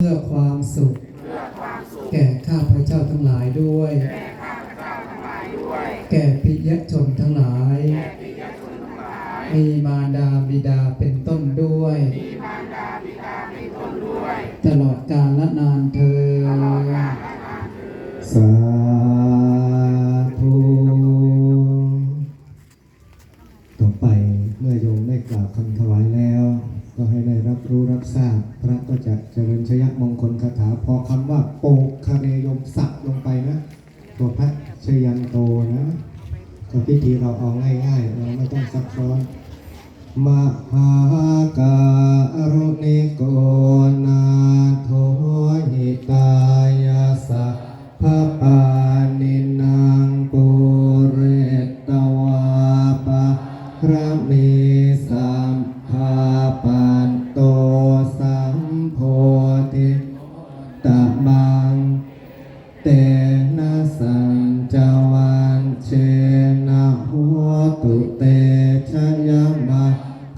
เพื่อความสุข แก่ข้าพเจ้าทั้งหลายด้วย แก่ปิยชนทั้งหลาย มีมารดาบิดาเป็นต้นด้วย ตลอดกาลและนานเธอญสาธุต่อไปเมื่อโยมได้กล่าวคำถวายแล้ว ก็ให้ได้รับรู้รับทราบพระก็จะเจริญชยมงคลคาถาพอคำว่าโปกคาเนยมสักลงไปนะ ตัวพระชยันโตนะก็พิธีเราเอาง่ายๆเราไม่ต้องซับซ้อนมหาการุณิโก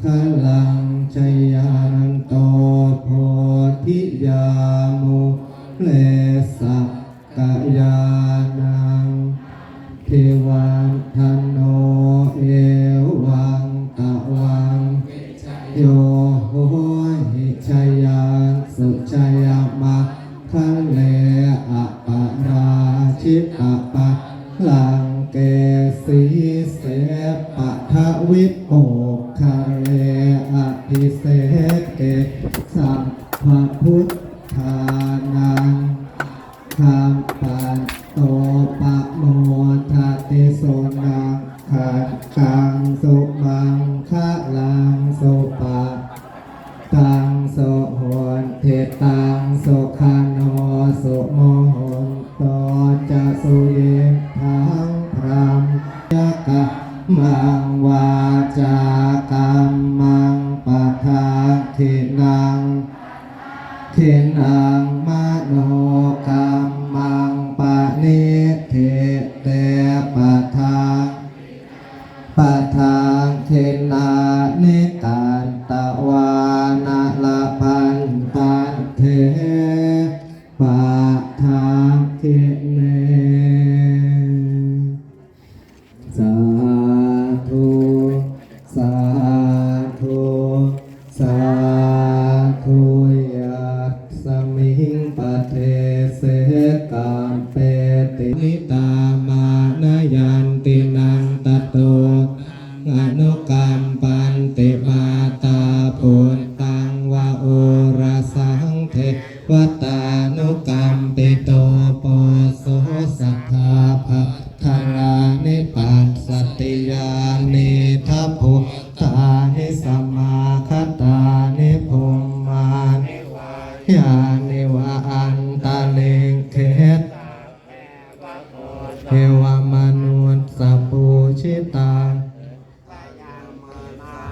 คลังชยันโตโพธิยามุเลสักกะยานังเทวันทันโนเอวังตะวังโยโหหิชยังสุชยมะคะเลอะปะราชิตอะปะลังเกสีเสปะทวิปโอคะ สัมภพุทธานังคำปันโตปะโมทะเตโสนังขัดกังสุมังคะลังสุปะตังโสโหนเทตังโสคานโนสุโมหนโตจะสุเยทังพรา มังวาจากัมมังปะทาเทนังเทนังมโน เสกามเปตินิตามานยันตินังตโตอนุกรรมปันติมาตาปุตตังวะโอรสังเทวตานุกรรม เทวมนุษย์สัพพุชิตา